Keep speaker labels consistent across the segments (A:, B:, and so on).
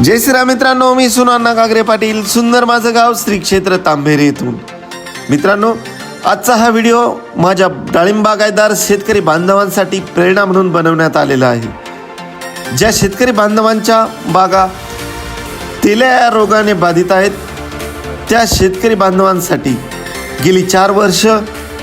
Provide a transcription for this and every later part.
A: जय श्रीराम मित्रांनो मी सुनाना गागरे पाटील. सुंदर माझं गाव श्री क्षेत्र तांभेरे येथून. मित्रांनो आजचा हा व्हिडिओ माझ्या डाळिंबागायदार शेतकरी बांधवांसाठी प्रेरणा म्हणून बनवण्यात आलेला आहे. ज्या शेतकरी बांधवांच्या बागा तेल्या या रोगाने बाधित आहेत त्या शेतकरी बांधवांसाठी गेली चार वर्ष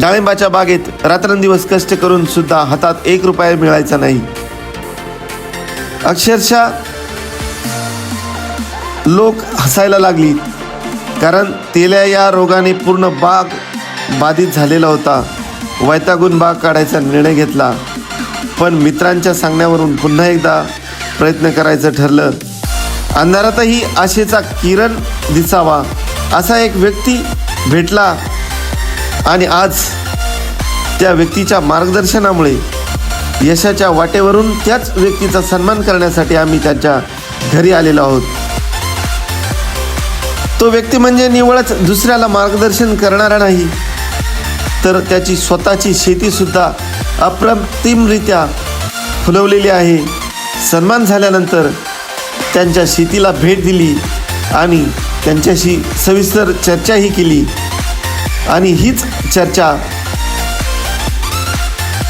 A: डाळिंबाच्या बागेत रात्रंदिवस कष्ट करून सुद्धा हातात एक रुपया मिळायचा नाही. अक्षरशः लोक हसायला लागली. कारण तेल्या या रोगाने पूर्ण बाग बाधित झालेला होता. वैतागून बाग काढायचा निर्णय घेतला. पण मित्रांच्या सांगण्यावरून पुन्हा एकदा प्रयत्न करायचं ठरलं. अंधारातही आशेचा किरण दिसावा असा एक व्यक्ती भेटला. आणि आज त्या व्यक्तीच्या मार्गदर्शनामुळे यशाच्या वाटेवरून त्याच व्यक्तीचा सन्मान करण्यासाठी आम्ही त्यांच्या घरी आलेलो आहोत. तो व्यक्ती म्हणजे निवळच दुसऱ्याला मार्गदर्शन करणारा नाही. तर त्याची स्वतःची शेतीसुद्धा अप्रतिमरित्या फुलवलेली आहे. सन्मान झाल्यानंतर त्यांच्या शेतीला भेट दिली आणि त्यांच्याशी सविस्तर चर्चाही केली. आणि हीच चर्चा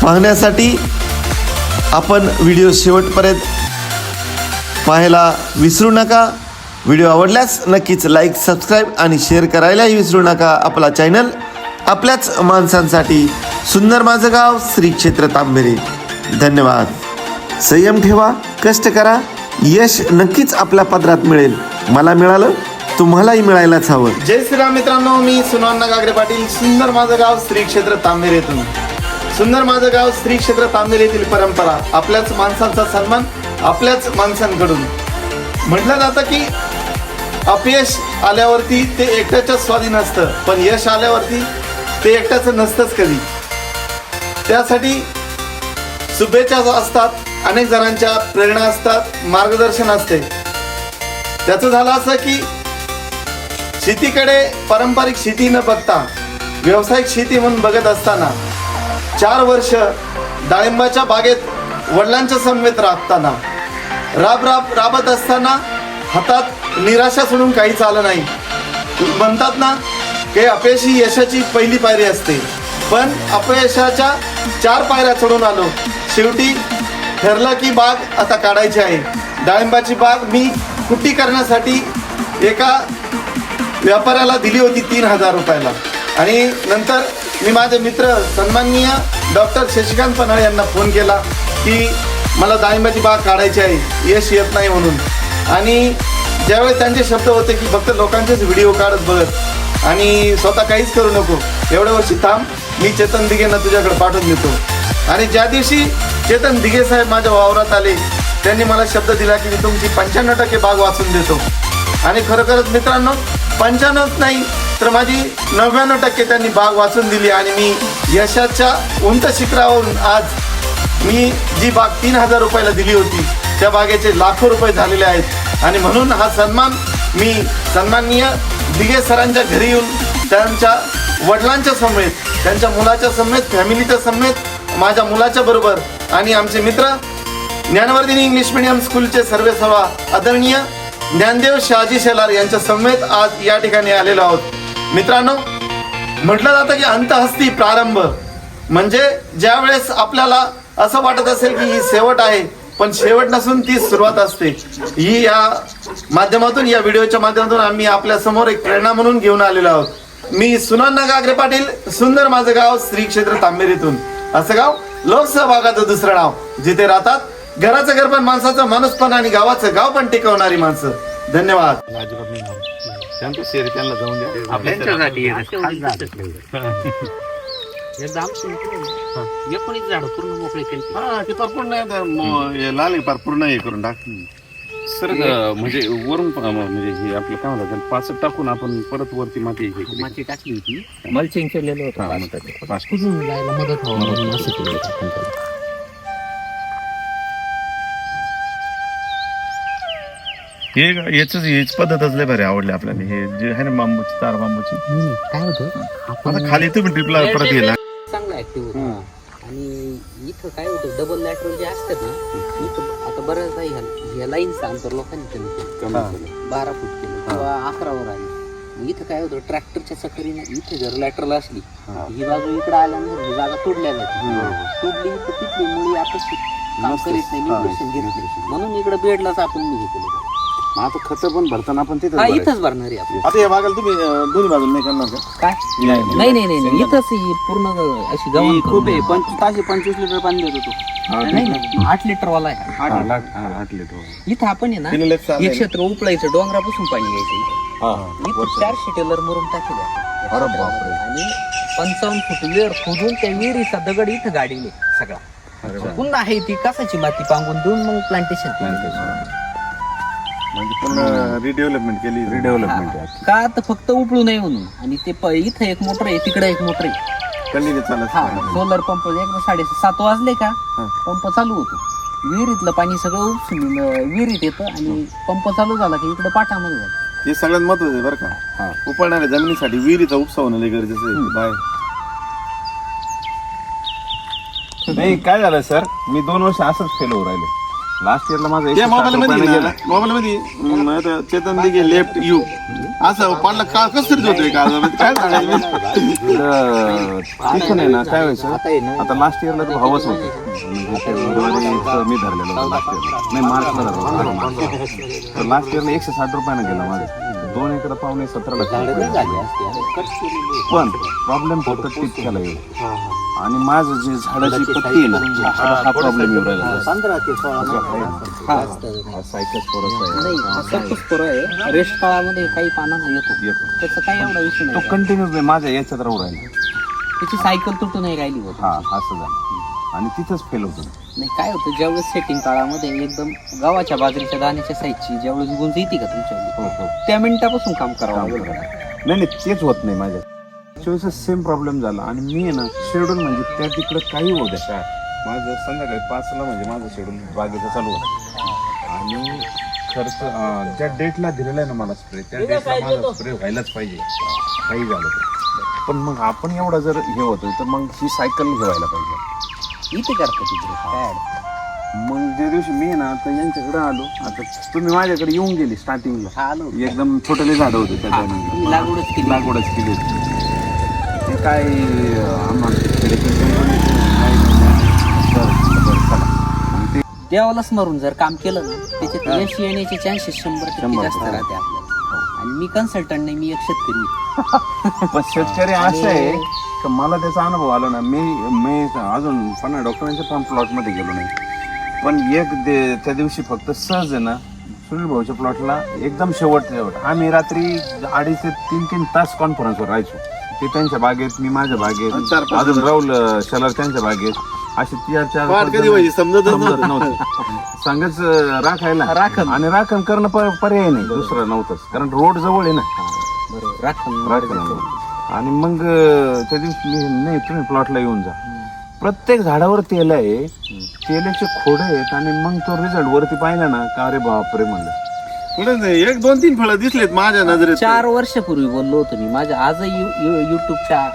A: पाहण्यासाठी आपण व्हिडिओ शेवटपर्यंत पाहायला विसरू नका. व्हिडिओ आवडल्यास नक्कीच लाईक सबस्क्राईब आणि शेअर करायलाही विसरू नका. आपला चॅनल आपल्याच माणसांसाठी सुंदर माझं गाव श्री क्षेत्र तांबेरे. धन्यवाद. संयम ठेवा कष्ट करा यश नक्कीच आपल्या पदरात मिळेल. मला मिळालं तुम्हालाही मिळायलाच हवं. जय श्रीराम मित्रांनो मी सुनांना गागरे पाटील सुंदर माझं गाव श्री क्षेत्र तांबेरे येथून. सुंदर माझं गाव श्री क्षेत्र तांबेर येथील परंपरा आपल्याच माणसांचा सन्मान आपल्याच माणसांकडून. म्हटलं जातं की अपयश आल्यावरती ते एकट्याच्या स्वाधीन असतं. पण यश आल्यावरती ते एकट्याचं नसतंच कधी. त्यासाठी शुभेच्छा असतात. अनेक जणांच्या प्रेरणा असतात. मार्गदर्शन असते. त्याचं झालं असं की शेतीकडे पारंपरिक शेती न बघता व्यावसायिक शेती म्हणून बघत असताना चार वर्ष डाळिंबाच्या बागेत वडिलांच्या समवेत राबताना राब राब राबत असताना हातात निराशा सोडून काहीच आलं नाही. म्हणतात ना की अपयश ही यशाची पहिली पायरी असते. पण अपयशाच्या चार पायऱ्या चढून आलो. शेवटी ठरलं की बाग आता काढायची आहे. डाळिंबाची बाग मी कुट्टी करण्यासाठी एका व्यापाऱ्याला दिली होती तीन हजार रुपयाला. आणि नंतर मी माझे मित्र सन्माननीय डॉक्टर शशिकांत पन्हाळे यांना फोन केला की मला डाळिंबाची बाग काढायची आहे. यश येत नाही म्हणून. आणि ज्यावेळेस त्यांचे शब्द होते की फक्त लोकांचेच व्हिडिओ काढत बघत आणि स्वतः काहीच करू नको एवढ्या वर्षी थांब मी चेतन दिघेंना तुझ्याकडे पाठवून देतो. आणि ज्या दिवशी चेतन दिघे साहेब माझ्या वावरात आले त्यांनी मला शब्द दिला की मी तुमची पंच्याण्णव टक्के बाग वाचून देतो. आणि खरोखरच मित्रांनो पंच्याण्णव नाही तर माझी नव्याण्णव टक्के त्यांनी बाग वाचून दिली आणि मी यशाच्या उंच शिखरावरून आज मी जी बाग तीन हजार रुपयाला दिली होती त्या बागेचे लाखो रुपये झालेले आहेत. आणि म्हणून हा सन्मान मी सन्माननीय दिगे सरांच्या घरी येऊन त्यांच्या वडिलांच्या समेत त्यांच्या मुलाच्या समेत फॅमिलीच्या समेत माझ्या मुलाच्या बरोबर आणि आमचे मित्र ज्ञानवर्धिनी इंग्लिश मिडियम स्कूलचे सर्वे सर्वा आदरणीय ज्ञानदेव शहाजी शेलार यांच्या समेत आज या ठिकाणी आलेलो आहोत. मित्रांनो म्हटलं जातं की अंतहस्ती प्रारंभ म्हणजे ज्यावेळेस आपल्याला असं वाटत असेल की ही शेवट आहे पण शेवट नसून ती सुरुवात असते. ही या माध्यमातून या व्हिडिओच्या माध्यमातून आम्ही आपल्यासमोर एक प्रेरणा म्हणून घेऊन आलेलो आहोत. मी सुनान्ना गागरे पाटील सुंदर माझं गाव श्री क्षेत्र तांबेरीतून असं गाव लोकसहभागाचं दुसरं नाव जिथे राहतात घराचं घर पण माणसाचं माणूस पण आणि गावाचं गाव पण टिकवणारी माणसं. धन्यवाद.
B: त्यांना जाऊन द्या.
C: एकदा आमचं एकोणीस झाड पूर्ण मोकळे केले
B: हा ते पार पूर्ण आहे, तर म- हे लाल आहे, पार पूर्ण हे करून टाक. सर म्हणजे वरून प- म्हणजे हे आपलं काय म्हणतात त्याला पाचट टाकून आपण परत वरती माती हे केली.
C: माती टाकली होती. मल्चिंग केलेलं
B: हा,
C: होतं
B: मग ते पाच-
C: कुठून जायला मदत व्हावं म्हणून असं केलं होतं आपण त्याला.
B: हे याच हेच पद्धतच लय भारी आवडली आपल्याला. हे जे आहे ना बांबूची तार बांबूची.
C: काय होतं?
B: आता खाली तुम्ही ट्रिपला परत गेला
C: ऍक्टिव्ह होता आणि इथं काय होतं डबल लॅटरल जे असतात ना इथं आता बऱ्याचदा ह्या ह्या लाईनचं अंतर लोकांनी कमी केलं
B: कमी हा. केलं.
C: बारा फूट केलं किंवा अकरावर आली मग इथं काय होतं ट्रॅक्टरच्या चक्करीने इथे जर लॅटरल असली
B: हा.
C: ही बाजू इकडे आल्यानंतर ही जागा तोडल्या जाते
B: हम्म.
C: तोडली तर तिथली मुळी अपेक्षित काम. करीत नाही
B: हा.
C: घेत नाही म्हणून इकडे बेडलाच आपण मी हे केलं
B: आता खत पण भरताना आपण तिथं
C: हा इथंच भरणार आहे आपण
B: आता या बागाला तुम्ही अं, दोन्ही बाजूला नाही करणार का
C: काय
B: नाही,
C: नाही नाही नाही नाही इथंच ही पूर्ण अशी गव्हाण
D: खूप आहे. पंच ताशे पंचवीस लिटर पाणी देतो तो
C: नाही नाही आठ लिटर वाला आहे हा.
B: हा, लाट- हा, आठ लिटर
C: इथं आपण आहे ना हे
B: ना?
C: क्षेत्र उपळायचं डोंगरापासून पाणी घ्यायचं इथं.
B: हा, हा.
C: इथं चारशे टेलर मुरुम टाकेल.
B: अरे बापरे.
C: आणि पंचावन्न फूट विहीर खोदून त्या विहिरीचा दगड इथं गाडीले सगळा. पुन्हा आहे ती कसाची माती पांगून देऊन मग प्लांटेशन
B: म्हणजे पूर्ण रिडेव्हलपमेंट केली रिडेव्हलपमेंट
C: का तर फक्त उपळू नये म्हणून. आणि ते प- इथं एक मोटर आहे तिकडे एक मोटर आहे.
B: कंटिन्यू चालत
C: हा सोलर पंप एकदा साडे सात वाजले का
B: हा.
C: पंप चालू होतो. विहिरीतलं पाणी सगळं उपसून अं, विहिरीत येतं आणि पंप चालू झाला की इकडे पाठामध्ये जातं.
B: हे सगळ्यात महत्वाचं आहे बरं का. उपळणाऱ्या जमिनीसाठी विहिरीचा उपसा होणं लय गरजेचं आहे. बाहेर नाही काय झालं सर? मी दोन वर्ष असंच फेल होऊ राहिले. लास्ट इयरला माझं
A: मोबाईल मध्ये मोबाईल मध्ये. चेतन दिघे लेफ्ट यू असं पडलं का कसं तरी होतोय का? काय सांगायचं?
B: नाही ना काय व्हायचं?
C: आता आहे
B: लास्ट इयरला तो भावच होतं. मी धरलेलं होतं लास्ट इयरला नाही मार्चला धरलं. तर लास्ट इयरला एकशे साठ रुपयानं गेला माझं दोन एकर पावणे सतरा लाख रुपये
C: नाही.
B: पण प्रॉब्लेम फक्त टिचक्याला येईल आणि माझं जे झाडाची पत्ती आहे ना हा- प्रॉब्लेम येऊ राहिला हा.
C: नाही.
B: हा. सायकस आहे.
C: नाही रेस्ट काळामध्ये काही पानांना येतो.
B: येतो.
C: त्याचा काही एवढा विषय
B: तो
C: नाही
B: कंटिन्यू माझ्या याच्यात राहू राहिला.
C: त्याची सायकल तुटून नाही राहिली होत.
B: हा असं झालं. आणि तिथंच फेल होतो.
C: नाही काय होतं ज्यावेळेस सेटिंग काळामध्ये एकदम गावाच्या बाजरीच्या दाण्याच्या साईजची ज्यावेळेस गुंज येते का तुमच्या
B: हो हो.
C: त्या मिनिटापासून काम करावं
B: काम
C: लागेल.
B: नाही नाही तेच होत नाही माझ्या. चोवीस सेम प्रॉब्लेम झाला आणि मी आहे ना शेड्यूल म्हणजे त्या तिकडे काही होऊ द्या. माझं संध्याकाळी पाचला म्हणजे माझं शेड्यूल बागेचं चालू होतं. आणि खर्च अं, ज्या डेटला दिलेला आहे ना मला स्प्रे त्या डेटला माझा स्प्रे व्हायलाच पाहिजे. काही झालं तर. पण मग आपण एवढा जर हे होतं तर मग ही सायकल व्हायला पाहिजे.
C: इथे करतो तिकडे काय अडचण.
B: मग ज्या दिवशी मी ना आता यांच्याकडे आलो. आता तुम्ही माझ्याकडे येऊन गेली स्टार्टिंगला
C: हा आलो.
B: एकदम छोटेले झाडं होते त्या
C: हा, लागवडच केली.
B: लागवडच केली होती. ते काय अं, आम्हाला कंपनीचे काय बरं, बरं, चला. मग ते
C: देवाला स्मरून जर काम केलं ना त्याच्यात यश येण्याचे चान्सेस शंभर टक्के
B: शंभर
C: जास्त
B: टक्के.
C: राहते आपल्याला. आणि मी कन्सल्टंट नाही मी एक शेतकरी.
B: पण शेतकरी असं आहे की मला त्याचा अनुभव आला ना मी मी अजून पण डॉक्टरांच्या पण प्लॉटमध्ये गेलो नाही. पण एक दे- त्या दिवशी फक्त सहज आहे ना सुनील भाऊच्या प्लॉटला एकदम शेवट शेवट. आम्ही रात्री अडीच ते तीन तीन तास कॉन्फरन्सवर राहायचो. ते त्यांच्या बागेत मी माझ्या बागेत अजून राहुल शलर त्यांच्या बागेत. असे चार पाच
A: कधी
B: जण-
A: व्हायची समजतच
B: समजत नव्हतं. संगच राखायला
C: राखण.
B: आणि राखण करणं प- पर्याय नाही. दुसरं नव्हतंच. कारण रोड जवळ आहे ना.
C: बरोबर. राखण
B: राखण आणि मग अं, त्या दिवशी मी नाही तुम्ही प्लॉटला येऊन जा. प्रत्येक झाडावर तेल आहे. तेलाचे खोडे आहेत आणि मग तो रिझल्ट वरती पाहिला ना का अरे बापरे म्हणलं.
A: नाही, एक दोन तीन फळं दिसलेत माझ्या नजरेत.
C: चार वर्षापूर्वी बोललो होतो मी. माझ्या आजही युट्यूबच्या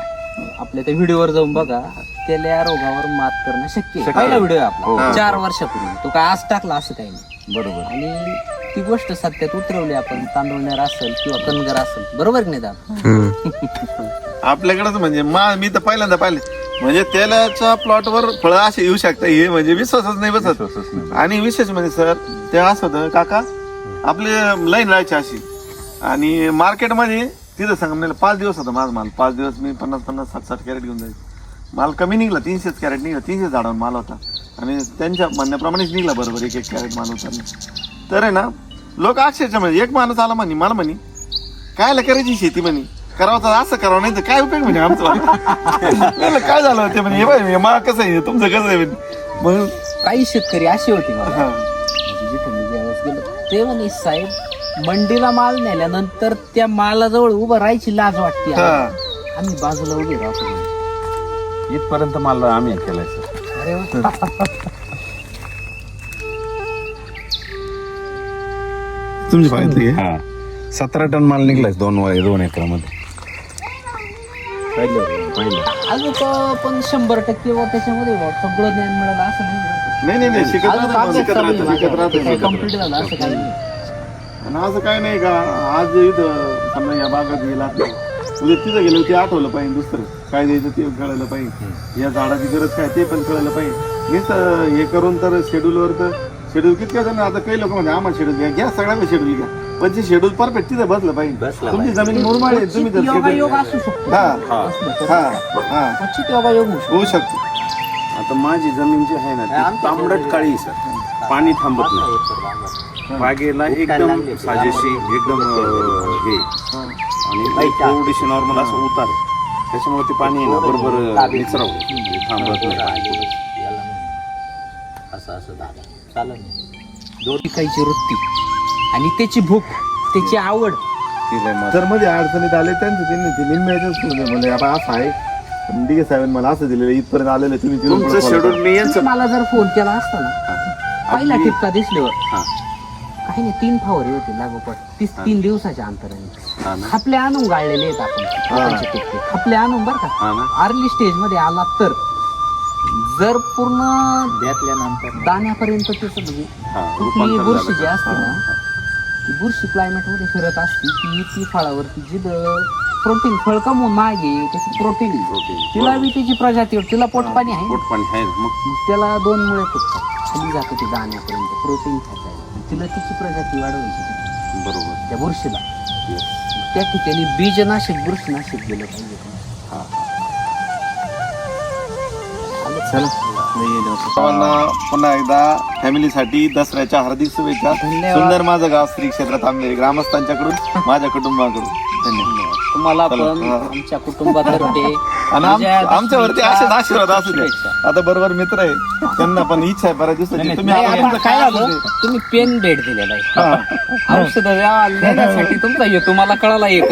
C: आपल्या त्या व्हिडिओवर जाऊन बघा. तेल्या रोगावर मात करणं शक्य आहे.
B: शक्य
C: पहिला
B: आहे.
C: व्हिडिओ आहे
B: हो.
C: आपला चार वर्षापूर्वी. तो काय आज टाकला असं काही नाही.
B: बरोबर.
C: आणि ती गोष्ट सत्यात उतरवली आपण तांदूळनेर असेल किंवा कणगर असेल. बरोबर की नाही दादा?
A: आपल्याकडेच म्हणजे मा मी तर पहिल्यांदा पाहिले. म्हणजे तेलाच्या प्लॉटवर फळं असे येऊ शकतात. हे म्हणजे विश्वासच नाही बसत.
B: विश्वासच नाही.
A: आणि विशेष म्हणजे सर ते असं होतं काका आपले लाईन राहायची अशी. आणि मार्केटमध्ये तिथं सांगा पाच दिवस होता माझा माल. पाच दिवस मी पन्नास पन्नास साठ साठ कॅरेट घेऊन जायचो. माल कमी निघला तीनशेच कॅरेट निघला तीनशे झाडावर माल होता. आणि त्यांच्या म्हणण्याप्रमाणेच निघला बरोबर एक एक कॅरेट माल होता. तर आहे ना लोक अक्षरशः म्हणजे एक माणूस आला म्हणे मला म्हणे कायला करायची शेती म्हणे? करावं तर असं करावं नाही तर काय उपयोग म्हणे आमचं? काय झालं ते म्हणे? हे बाय हे मा कसं आहे? तुमचं कसं आहे? म्हणे मग
C: काही शेतकरी असे होते मला. म्हणजे जिथे मी ज्यावेळेस गेलो ते म्हणे साहेब मंडीला माल नेल्यानंतर त्या मालाजवळ उभं राहायची लाज वाटते. आम्ही बाजूला उभे राहतो.
B: इथपर्यंत मला आम्ही केलाय सर.
C: अरे वा.
A: तुमची पाहिजे
B: हा. सतरा टन माल निघलाय दोन वा- दोन एकरामध्ये. पाहिलं पाहिलं.
C: अजून तो पण शंभर टक्के व त्याच्यामध्ये व सगळं ज्ञान मिळालं असं नाही
A: नाही नाही नाही शिकत
C: अजून
A: राहतो
C: अभ्यास
A: शिकत
C: चालू
A: राहतो. शिकत राहतो. शिकत.
C: कंप्लीट झालं असं काही नाही.
A: आणि असं काय नाही का आज इथं समजा या बागात गेला उद्या तिथं गेलं ते आठवलं पाहिजे दुसरं. काय द्यायचं ते कळलं पाहिजे. या झाडाची गरज काय ते पण कळलं पाहिजे. नुसतं हे करून तर शेड्यूलवर तर शेड्यूल किती जण आता काही लोक म्हणजे आम्हाला शेड्यूल घ्या घ्या सगळ्यांना शेड्यूल घ्या पण ते शेड्यूल परफेक्ट तिथं बसलं पाहिजे. तुमची जमीन मुरमाड आहे तुम्ही जर
C: योगा योग
A: schedule-
C: असू शकतो.
A: हा. हा. हा
C: होऊ शकतो.
A: होऊ शकतो.
B: आता माझी जमीन जी आहे ना ती तांबडट काळी आहे, सर. पाणी थांबत नाही. बागेला एकदम साजेशी एकदम अं, हे. आणि थोडीशी नॉर्मल असं उतार. त्याच्यामुळे ते पाणी आहे ना बरोबर निचराव थांबत नाही.
C: असं असं दादा चालेल. दोन पिकायची वृत्ती. आणि त्याची भूक त्याची आवड.
A: तर मध्ये अडचणीत आले त्यांचं त्यांनी ते निम्म्याच्याच म्हणजे आता असं आहे. डी के साहेब मला असं दिलेलं इथपर्यंत आलेलं तुम्ही
B: शेड्यूल मी
C: मला जर फोन केला असता ना पहिला टिपका दिसल्यावर. काही नाही तीन फावरे होते लागोपाठ. तीस तीन दिवसाच्या अंतराने.
B: हा ना.
C: खपले आणून गाळलेले आहेत आपण. खपले आणून बरं का.
B: हा ना.
C: अर्ली स्टेजमध्ये आला तर. जर पूर्ण दाण्यापर्यंत त्याचं म्हणजे
B: हा रूपांतर
C: बुरशी जी
B: झालं.
C: असते ना ती बुरशी क्लायमेटमध्ये फिरत असते ती ती फळावरती जी प्रोटीन फळ कमवून मागे त्याची प्रोटीन
B: Protein.
C: तिला बी त्याची प्रजाती होती. तिला पोटपाणी आहे.
B: पोटपाणी आहे. ना. मग?
C: त्याला दोन मुळे फुटतात. खाली जातं ते दाण्यापर्यंत. प्रोटीन तिला तिची प्रजाती वाढवायची
B: बरोबर.
C: त्या बुरशीला.
B: Yes.
C: त्या ठिकाणी बीजनाशक बुरशीनाशक गेलं पाहिजे.
B: हा
A: सर्वांना पुन्हा एकदा फॅमिलीसाठी दसऱ्याच्या हार्दिक शुभेच्छा.
C: धन्यवाद.
A: सुंदर माझं गाव श्री क्षेत्रात आंबेरी ग्रामस्थांच्याकडून माझ्या कुटुंबाकडून. धन्यवाद.
C: तुम्हाला पण
A: हा.
C: आमच्या कुटुंबातर्फे
A: आणि आम-
C: विजयादशमीच्या
A: आमच्यावरती असेच आशीर्वाद असू दे.
C: शुभेच्छा.
A: आता बरोबर मित्र आहे. त्यांना पण इच्छा आहे बऱ्याच दिवसाची. तुम्ही
C: नाही,
A: आता
C: आता काय झालं? तुम्ही पेन डेट दिलेला आहे. औषध देण्यासाठी तुमचा येतो मला कळाला एक